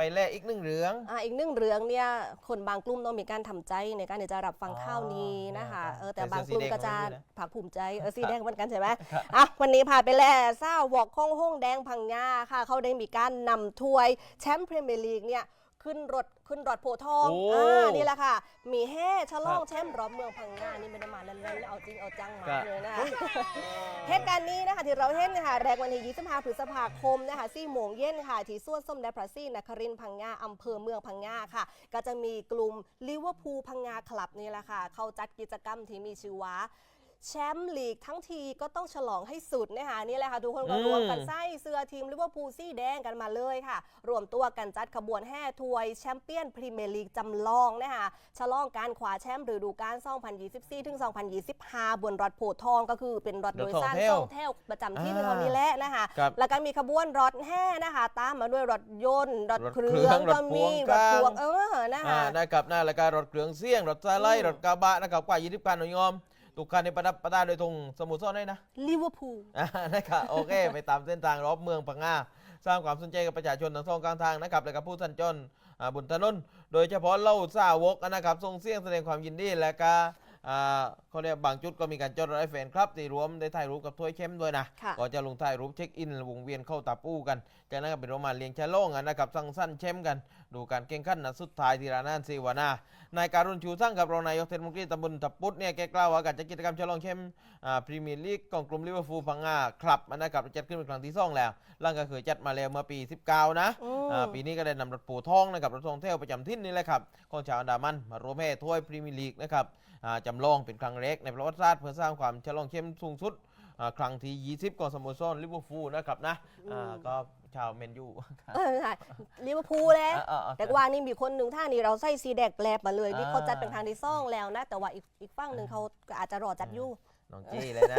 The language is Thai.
ไปแลกอีกหนึ่งเหลือง อ่าอีกหนึ่งเรื่องเนี่ยคนบางกลุ่มต้องมีการทำใจในการที่จะรับฟังอ๋อข่าวนี้นะคะครับเออแต่แต่บางกลุ่มเสื้อสีแดงก็จะของมันด้วยนะผักภูมิใจเออสีแดงเหมือนกันใช่ไหมอะวันนี้พาไปแล่เศร้าวอกข้องห้องแดงพังงาค่ะ เขาได้มีการนำถ้วยแชมป์พรีเมียร์ลีกเนี่ย ขึ้นรถขึ้นรถโพธิ์ทองโอ้ อ่านี่แหละค่ะมีแห่ฉลองครับแชมป์รอบเมืองพังงานี่ไม่ได้มาเล่นๆเอาจริงเอาจังมาครับเลยนะคะเหตุการณ์นี้นะคะที่เราเห็นนะคะแรกวันที่25พฤษภาคมนะคะ4โมงเย็นค่ะที่สวนส้มแดพระซี่นครินทร์พังงาอำเภอเมืองพังงาค่ะ ก็จะมีกลุ่มลิเวอร์พูลพังงาคลับนี่แหละค่ะ เขาจัดกิจกรรมที่มีชื่อว่า แชมป์ลีกทั้งทีก็ต้องฉลองให้สุดนะคะนี่แหละค่ะทุกคนก็อืมรวมกันไส้เสื้อทีมลิเวอร์พูลสีแดงกันมาเลยค่ะ รวมตัวกันจัดขบวนแห่ถวยแชมเปี้ยนพรีเมียร์ลีกจำลองนะคะฉลองการคว้าแชมป์ฤดูกาล 2024 ถึง 2025 บนรถโพธิ์ทองก็คือเป็นรถโดยสารรถสสอองงแถแถววประจำที่อ่าเป็นของนี่แหละนะคะครับแล้วก็มีขบวนรถแห่นะคะตามมาด้วยรถยนต์รถรถเครื่เครื่อองงก็มีรรถถพ่พววงงเออนะอ่าคะนะครับหน้ารายการรถเครื่องเสียงรถซาไล่อืมรถกระบะนะครับกว่ายี่สิบคันหน่วยงอม ทุกคันในประดับประดาโดยธงสมุทรสาครได้นะลิเวอร์พูลอ่านะครับโอเค ไปตามเส้นทางรอบเมืองพังงาสร้างความสนใจกับประชาชนทั้งสองกลางทางนะครับและกับผู้สัญจรอ่าบนถนนโดยเฉพาะเล่าสาวกนะครับส่งเสียงแสดงความยินดีและก็อ่าเขาเรียกบางจุดก็มีการจดรถไอ้แฟนครับที่รวมได้ถ่ายรูปกับถ้วยแชมป์ด้วยนะค่ะ ก็จะลงถ่ายรูปเช็คอินวงเวียนเข้าตาปูกันจากนั้นก็เป็นโรมาเลี้ยงชาโลงกันนะครับสั่งสั้นแชมป์กัน ดูการแข่งขันนัดสุดท้ายที่ร้านอาหารเซวานานายการุณชูทั้งกับรองนายกเทศมนตรีตำบลทับปุดเนี่ยแกกล่าวว่าการจัดกิจกรรมฉลองแชมป์อ่าพรีเมียร์ลีกของกลุ่มลิเวอร์พูลพังงาครับนะครับจัดขึ้นเป็นครั้งที่สองแล้วหลังก็เคยจัดมาแล้วเมื่อปี 19 นะอืมอ่าปีนี้ก็ได้นำรถปูทองนะครับรถทองเที่ยวประจำทิศนี่แหละครับของชาวอันดามันมารวมแห่ถ้วยพรีเมียร์ลีกนะครับอ่าจำลองเป็นครั้งแรกในประวัติศาสตร์เพื่อสร้างความฉลองแชมป์สูงสุด อ่าครั้งที่ 20 ของสโมสรลิเวอร์พูลนะครับนะอ่าอืมก็ชาวเมนยูครับ เออไม่ใช่ลิเวอร์พูลเลยอ่าอ่าอ่าแต่ว่านี่มีคนหนึ่งท่านี่เราใส่สีแดงแกลบมาเลยนี่อ่าเขาจัดเป็นครั้งที่สองแล้วนะ แต่ว่าอีกอีกฝั่งหนึ่งเขาก็อาจจะรอจัดอยู่ น้องจี้เลยนะ